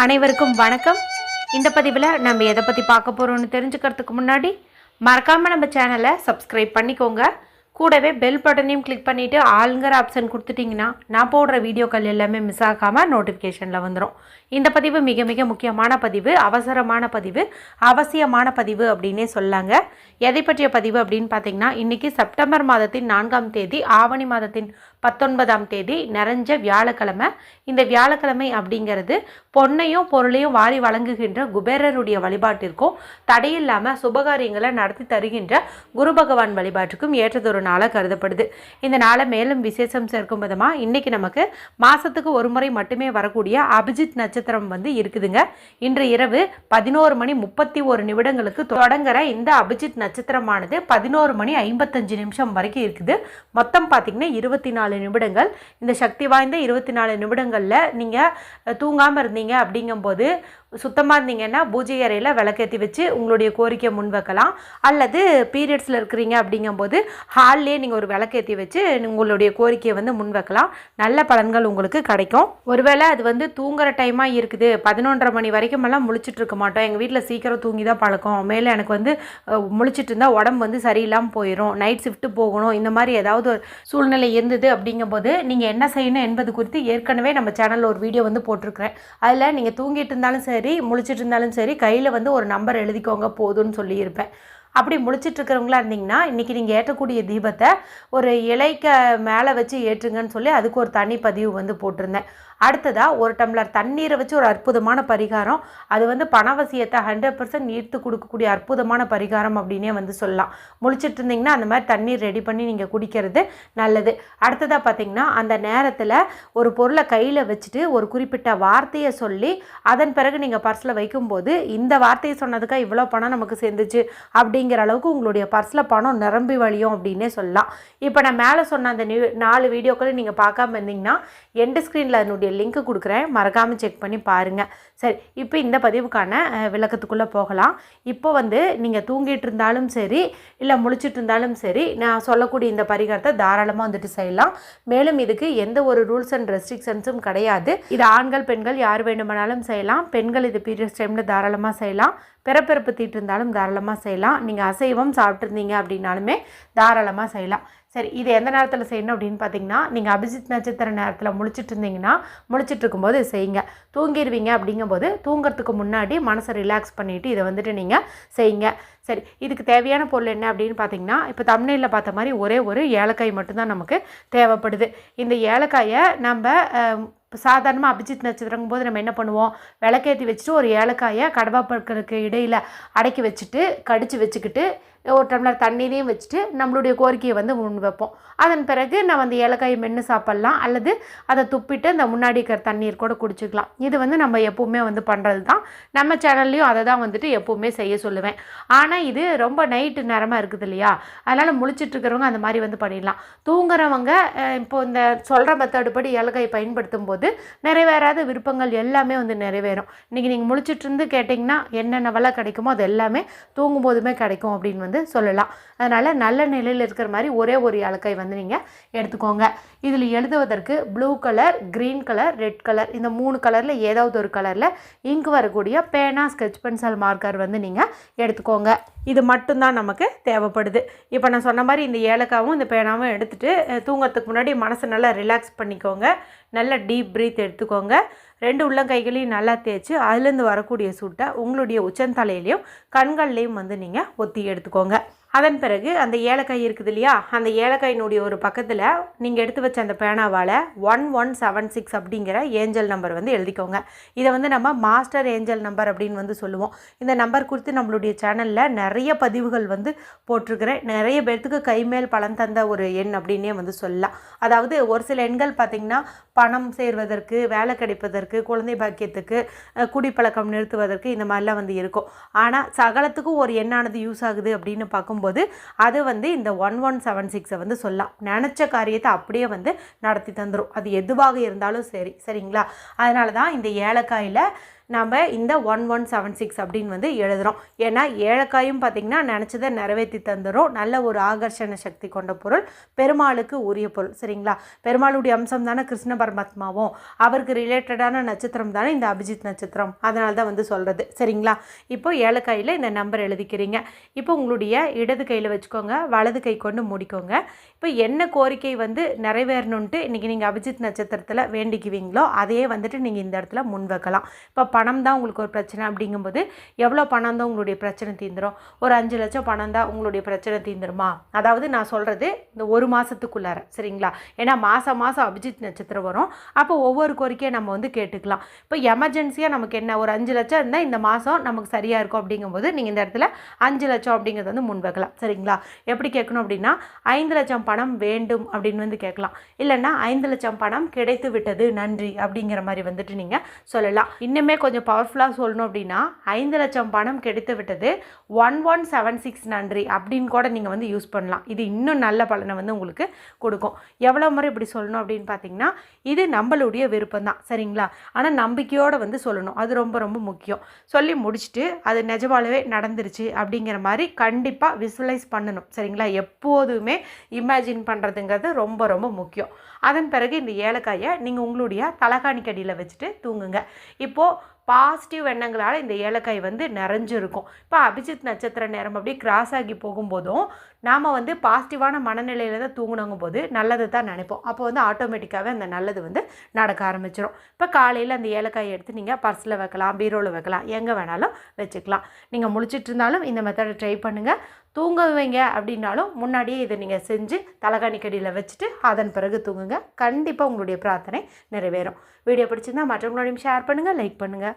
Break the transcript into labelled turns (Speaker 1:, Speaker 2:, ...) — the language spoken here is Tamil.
Speaker 1: அனைவருக்கும் வணக்கம். இந்த பதிவில் நம்ம எதை பற்றி பார்க்க போகிறோம்னு தெரிஞ்சுக்கிறதுக்கு முன்னாடி மறக்காமல் நம்ம சேனலை சப்ஸ்கிரைப் பண்ணிக்கோங்க. கூடவே பெல் பட்டனையும் கிளிக் பண்ணிவிட்டு ஆளுங்கிற ஆப்ஷன் கொடுத்துட்டிங்கன்னா நான் போடுற வீடியோக்கள் எல்லாமே மிஸ் ஆகாமல் நோட்டிஃபிகேஷனில் வந்துடும் இந்த பதிவு மிக மிக முக்கியமான பதிவு அவசரமான பதிவு அவசியமான பதிவு அப்படின்னே சொல்லாங்க. எதை பற்றிய பதிவு அப்படின்னு பார்த்தீங்கன்னா இன்றைக்கி செப்டம்பர் மாதத்தின் நான்காம் தேதி ஆவணி மாதத்தின் பத்தொன்பதாம் தேதி நிறைஞ்ச வியாழக்கிழமை. இந்த வியாழக்கிழமை அப்படிங்கிறது பொன்னையும் பொருளையும் வாரி வழங்குகின்ற குபேரருடைய வழிபாட்டிற்கும் தடையில்லாமல் சுபகாரியங்களை நடத்தி தருகின்ற குரு பகவான் வழிபாட்டுக்கும் ஏற்றதொரு நாளாக கருதப்படுது. இந்த நாளை மேலும் விசேஷம் சேர்க்கும் விதமாக இன்றைக்கி நமக்கு மாதத்துக்கு ஒரு முறை மட்டுமே வரக்கூடிய அபிஜித் நட்சத்திரம் வந்து இருக்குதுங்க. இன்று இரவு பதினோரு மணி முப்பத்தி ஒரு நிமிடங்களுக்கு தொடங்குற இந்த அபிஜித் நட்சத்திரமானது பதினோரு மணி ஐம்பத்தஞ்சு நிமிஷம் வரைக்கும் இருக்குது. மொத்தம் பார்த்திங்கன்னா இருபத்தி நாலு நிமிடங்கள். இந்த சக்தி வாய்ந்த இருபத்தி நாலு நிமிடங்களில் நீங்கள் தூங்காமல் இருந்தீங்க அப்படிங்கும்போது சுத்தமாக இருந்தீங்கன்னா பூஜை அறையில் விளக்கேற்றி வச்சு உங்களுடைய கோரிக்கையை முன் வைக்கலாம் அல்லது பீரியட்ஸில் இருக்கிறீங்க அப்படிங்கும்போது ஹால்லே நீங்கள் ஒரு விளக்கேற்றி வச்சு உங்களுடைய கோரிக்கையை வந்து முன் வைக்கலாம் நல்ல பலன்கள் உங்களுக்கு கிடைக்கும். ஒருவேளை அது வந்து தூங்குற டைமாக இருக்குது. பதினொன்றரை மணி வரைக்கும் எல்லாம் முழிச்சிட்டு இருக்க மாட்டோம். எங்கள் வீட்டில் சீக்கிரம் தூங்கி தான் பழக்கம். மேலே எனக்கு வந்து முழிச்சிட்டு இருந்தால் உடம்பு வந்து சரியில்லாமல் போயிடும் நைட் ஷிஃப்ட்டு போகணும். இந்த மாதிரி ஏதாவது ஒரு சூழ்நிலை இருந்தது அப்படிங்கும்போது நீங்கள் என்ன செய்யணும் என்பது குறித்து ஏற்கனவே நம்ம சேனலில் ஒரு வீடியோ வந்து போட்டிருக்கிறேன். அதில் நீங்கள் தூங்கிட்டு இருந்தாலும் சரி முழிச்சிட்டு இருந்தாலும் சரி கையில் வந்து ஒரு நம்பர் எழுதிக்கோங்க போதும்னு சொல்லியிருப்பேன். அப்படி முழிச்சிட்டு இருக்கிறவங்களா இருந்தீங்கன்னா இன்றைக்கி நீங்கள் ஏற்றக்கூடிய தீபத்தை ஒரு இலைக்க மேலே வச்சு ஏற்றுங்கன்னு சொல்லி அதுக்கு ஒரு தனி பதிவு வந்து போட்டிருந்தேன். அடுத்ததாக ஒரு டம்ளர் தண்ணீரை வச்சு ஒரு அற்புதமான பரிகாரம். அது வந்து பணவசியத்தை ஹண்ட்ரட் பர்சன்ட் ஈர்த்து கொடுக்கக்கூடிய அற்புதமான பரிகாரம் அப்படின்னே வந்து சொல்லலாம். முழிச்சிட்டு இருந்தீங்கன்னா அந்த மாதிரி தண்ணீர் ரெடி பண்ணி நீங்கள் குடிக்கிறது நல்லது. அடுத்ததாக பார்த்தீங்கன்னா அந்த நேரத்தில் ஒரு பொருளை கையில் வச்சுட்டு ஒரு குறிப்பிட்ட வார்த்தையை சொல்லி அதன் பிறகு நீங்கள் பர்ஸில் வைக்கும்போது இந்த வார்த்தையை சொன்னதுக்காக இவ்வளோ பணம் நமக்கு சேர்ந்துச்சு அப்படி அப்படிங்கிற அளவுக்கு உங்களுடைய பர்ஸில் பணம் நிரம்பி வழியும் அப்படின்னே சொல்லலாம். இப்போ நான் மேலே சொன்ன அந்த நியூ நாலு வீடியோக்களை நீங்கள் பார்க்காம இருந்தீங்கன்னா எண்டு ஸ்க்ரீனில் அதனுடைய லிங்க் கொடுக்குறேன். மறக்காமல் செக் பண்ணி பாருங்கள் சரி இப்போ இந்த பதிவுக்கான விளக்கத்துக்குள்ளே போகலாம். இப்போ வந்து நீங்கள் தூங்கிட்டு இருந்தாலும் சரி இல்லை முழிச்சிட்டு இருந்தாலும் சரி நான் சொல்லக்கூடிய இந்த பரிகாரத்தை தாராளமாக வந்துட்டு செய்யலாம். மேலும் இதுக்கு எந்த ஒரு ரூல்ஸ் அண்ட் ரெஸ்ட்ரிக்ஷன்ஸும் கிடையாது. இது ஆண்கள் பெண்கள் யார் வேண்டுமானாலும் செய்யலாம். பெண்கள் இது பீரியட்ஸ் டைமில் தாராளமாக செய்யலாம். பிறப்பிறப்பு தீட்டு இருந்தாலும் தாராளமாக செய்யலாம். நீங்கள் அசைவம் சாப்பிட்ருந்தீங்க அப்படின்னாலுமே தாராளமாக செய்யலாம். சரி இது எந்த நேரத்தில் செய்யணும் அப்படின்னு பார்த்தீங்கன்னா நீங்கள் அபிஜித் நட்சத்திர நேரத்தில் முழிச்சிட்டு இருந்தீங்கன்னா முழிச்சிட்டு இருக்கும்போது செய்யுங்க. தூங்கிடுவீங்க அப்படிங்கும்போது தூங்குறதுக்கு முன்னாடி மனசை ரிலாக்ஸ் பண்ணிவிட்டு இதை வந்துட்டு நீங்கள் செய்யுங்க. சரி இதுக்கு தேவையான பொருள் என்ன அப்படின்னு பார்த்தீங்கன்னா இப்போ தமிழில் பார்த்த மாதிரி ஒரே ஒரு ஏலக்காய் மட்டும்தான் நமக்கு தேவைப்படுது. இந்த ஏலக்காயை நம்ம இப்போ சாதாரணமாக அபிஜித் நட்சத்திரங்கும் போது நம்ம என்ன பண்ணுவோம்? விளக்கேற்றி வச்சுட்டு ஒரு ஏலக்காயை கடவாப்பற்களுக்கு இடையில் அடக்கி வச்சுட்டு கடித்து வச்சுக்கிட்டு ஒரு டம்ளர் தண்ணீரையும் வச்சுட்டு நம்மளுடைய கோரிக்கையை வந்து முன் வைப்போம் அதன் பிறகு நம்ம அந்த ஏலக்காயை மென்று சாப்பிட்லாம். அல்லது அதை துப்பிட்டு அந்த முன்னாடி இருக்கிற தண்ணீர் கூட குடிச்சிக்கலாம். இது வந்து நம்ம எப்போவுமே வந்து பண்ணுறது தான் நம்ம சேனல்லையும் அதை தான் வந்துட்டு எப்போவுமே செய்ய சொல்லுவேன். ஆனால் இது ரொம்ப நைட்டு நேரமாக இருக்குது இல்லையா? அதனால் முழிச்சிட்ருக்கிறவங்க அந்த மாதிரி வந்து பண்ணிடலாம். தூங்குறவங்க இப்போ இந்த சொல்கிற மெத்தடு படி ஏலக்காய் பயன்படுத்தும் போது நிறைவேறாத விருப்பங்கள் எல்லாமே வந்து நிறைவேறும். இன்றைக்கி நீங்கள் முழிச்சிட்டு இருந்து கேட்டிங்கன்னா வலை கிடைக்குமோ அது எல்லாமே தூங்கும் போதுமே கிடைக்கும் அப்படின்னு வந்து வந்து சொல்லலாம். அதனால் நல்ல நிலையில் இருக்கிற மாதிரி ஒரே ஒரு ஏலக்காய் வந்து நீங்கள் எடுத்துக்கோங்க. இதில் எழுதுவதற்கு blue colour green colour red colour இந்த மூணு கலரில் ஏதாவது ஒரு கலரில் இங்கு வரக்கூடிய பேனா ஸ்கெட்ச் பென்சில் மார்க்கர் வந்து நீங்கள் எடுத்துக்கோங்க. இது மட்டும்தான் நமக்கு தேவைப்படுது. இப்போ நான் சொன்ன மாதிரி இந்த ஏலக்காவும் இந்த பேனாவும் எடுத்துகிட்டு தூங்குறதுக்கு முன்னாடி மனசை நல்லா ரிலாக்ஸ் பண்ணிக்கோங்க. நல்லா டீப் ப்ரீத் எடுத்துக்கோங்க. ரெண்டு உள்ளங்கைகளையும் நல்லா தேய்ச்சி அதுலேருந்து வரக்கூடிய சூட்டை உங்களுடைய உச்சந்தலையிலையும் கண்கள்லேயும் வந்து நீங்கள் ஒத்தி எடுத்துக்கோங்க. அதன் பிறகு அந்த ஏலக்காய் இருக்குது இல்லையா? அந்த ஏலக்காயினுடைய ஒரு பக்கத்தில் நீங்கள் எடுத்து வச்ச அந்த பேனாவால் ஒன் ஒன் செவன் சிக்ஸ் அப்படிங்கிற ஏஞ்சல் நம்பர் வந்து எழுதிக்கோங்க. இதை வந்து நம்ம மாஸ்டர் ஏஞ்சல் நம்பர் அப்படின்னு வந்து சொல்லுவோம். இந்த நம்பர் குறித்து நம்மளுடைய சேனலில் நிறைய பதிவுகள் வந்து போட்டிருக்கிறேன். நிறைய பேர்த்துக்கு கைமேல் பலன் தந்த ஒரு எண் அப்படின்னே வந்து சொல்லலாம். அதாவது ஒரு சில எண்கள் பார்த்திங்கன்னா பணம் சேர்வதற்கு வேலை கிடைப்பதற்கு குழந்தை பாக்கியத்துக்கு குடிப்பழக்கம் நிறுத்துவதற்கு இந்த மாதிரிலாம் வந்து இருக்கும். ஆனால் சகலத்துக்கும் ஒரு எண்ணானது யூஸ் ஆகுது அப்படின்னு போது அது வந்து இந்த ஒன் ஒன் செவன் சிக்ஸை வந்து சொல்லலாம். நினச்ச காரியத்தை அப்படியே வந்து நடத்தி தந்துடும் அது எதுவாக இருந்தாலும் சரி சரிங்களா? அதனால தான் இந்த ஏலக்காயில் நம்ம இந்த ஒன் ஒன் செவன் சிக்ஸ் அப்படின்னு வந்து எழுதுகிறோம் ஏன்னா ஏலக்காயும் பார்த்திங்கன்னா நினச்சதை நிறைவேற்றி தந்துடும் நல்ல ஒரு ஆகர்ஷண சக்தி கொண்ட பொருள். பெருமாளுக்கு உரிய பொருள். சரிங்களா? பெருமாளுடைய அம்சம் தானே கிருஷ்ண பரமாத்மாவும். அவருக்கு ரிலேட்டடான நட்சத்திரம் தானே இந்த அபிஜித் நட்சத்திரம். அதனால தான் வந்து சொல்கிறது சரிங்களா? இப்போ ஏலக்காயில் இந்த நம்பர் எழுதிக்கிறீங்க. இப்போ உங்களுடைய இடது கையில் வச்சுக்கோங்க. வலது கை கொண்டு மூடிக்கோங்க. இப்போ என்ன கோரிக்கை வந்து நிறைவேறணுன்ட்டு இன்றைக்கி நீங்கள் அபிஜித் நட்சத்திரத்தில் வேண்டிக்குவீங்களோ அதையே வந்துட்டு நீங்கள் இந்த இடத்துல முன் வைக்கலாம் இப்போ பணம் தான் உங்களுக்கு ஒரு பிரச்சனை அப்படிங்கும்போது எவ்வளோ பணம் தான் உங்களுடைய பிரச்சனை தீந்துரும்? ஒரு அஞ்சு லட்சம் பணம் தான் உங்களுடைய பிரச்சனை தீந்துருமா? அதாவது நான் சொல்கிறது இந்த ஒரு மாதத்துக்குள்ளார சரிங்களா? ஏன்னா மாதம் மாதம் அபிஜித் நட்சத்திரம் வரும். அப்போ ஒவ்வொரு கோரிக்கையை நம்ம வந்து கேட்டுக்கலாம். இப்போ எமர்ஜென்சியாக நமக்கு என்ன? ஒரு அஞ்சு லட்சம் இருந்தால் இந்த மாதம் நமக்கு சரியாக இருக்கும் அப்படிங்கும்போது நீங்கள் இந்த இடத்துல அஞ்சு லட்சம் அப்படிங்கிறது வந்து முன் வைக்கலாம் சரிங்களா? எப்படி கேட்கணும் அப்படின்னா ஐந்து லட்சம் பணம் வேண்டும் அப்படின்னு வந்து கேட்கலாம். இல்லைன்னா ஐந்து லட்சம் பணம் கிடைத்து விட்டது நன்றி அப்படிங்கிற மாதிரி வந்துட்டு நீங்கள் சொல்லலாம். இன்னுமே கொஞ்சம் கொஞ்சம் பவர்ஃபுல்லாக சொல்லணும் அப்படின்னா ஐந்து லட்சம் பணம் கெடுத்து விட்டது. ஒன் ஒன் செவன் சிக்ஸ் நன்றி அப்படின்னு கூட நீங்கள் வந்து யூஸ் பண்ணலாம். இது இன்னும் நல்ல பலனை வந்து உங்களுக்கு கொடுக்கும். எவ்வளோ முறை இப்படி சொல்லணும் அப்படின்னு பார்த்தீங்கன்னா இது நம்மளுடைய விருப்பம் தான். சரிங்களா? ஆனால் நம்பிக்கையோடு வந்து சொல்லணும். அது ரொம்ப ரொம்ப முக்கியம். சொல்லி முடிச்சுட்டு அது நிஜமாலவே நடந்துருச்சு அப்படிங்கிற மாதிரி கண்டிப்பாக விசுவலைஸ் பண்ணணும். சரிங்களா? எப்போதுமே இமேஜின் பண்ணுறதுங்கிறது ரொம்ப ரொம்ப முக்கியம். அதன் பிறகு இந்த ஏலக்காயை நீங்கள் உங்களுடைய தலகாணிக்கடியில் வச்சுட்டு தூங்குங்க. இப்போது பாசிட்டிவ் எண்ணங்களால் இந்த ஏலக்காய் வந்து நிறைஞ்சிருக்கும். இப்போ அபிஜித் நட்சத்திர நேரம் அப்படியே கிராஸ் ஆகி போகும்போதும் நாம் வந்து பாசிட்டிவான மனநிலையில் தான் தூங்கினங்கும் போது நல்லது தான் நினைப்போம். அப்போ வந்து ஆட்டோமேட்டிக்காகவே அந்த நல்லது வந்து நடக்க ஆரம்பிச்சிடும் இப்போ காலையில் அந்த ஏலக்காயை எடுத்து நீங்கள் பர்ஸில் வைக்கலாம் பீரோவில் வைக்கலாம் எங்கே வேணாலும் வச்சுக்கலாம். நீங்கள் முழிச்சிட்டு இருந்தாலும் இந்த மெத்தடை ட்ரை பண்ணுங்கள் தூங்குவீங்க அப்படின்னாலும் முன்னாடியே இதை நீங்கள் செஞ்சு தலகாணிக்கடியில் வச்சுட்டு அதன் பிறகு தூங்குங்க. கண்டிப்பாக உங்களுடைய பிரார்த்தனை நிறைவேறும். வீடியோ பிடிச்சிருந்தால் மற்றவங்களோடையும் ஷேர் பண்ணுங்கள் லைக் பண்ணுங்கள்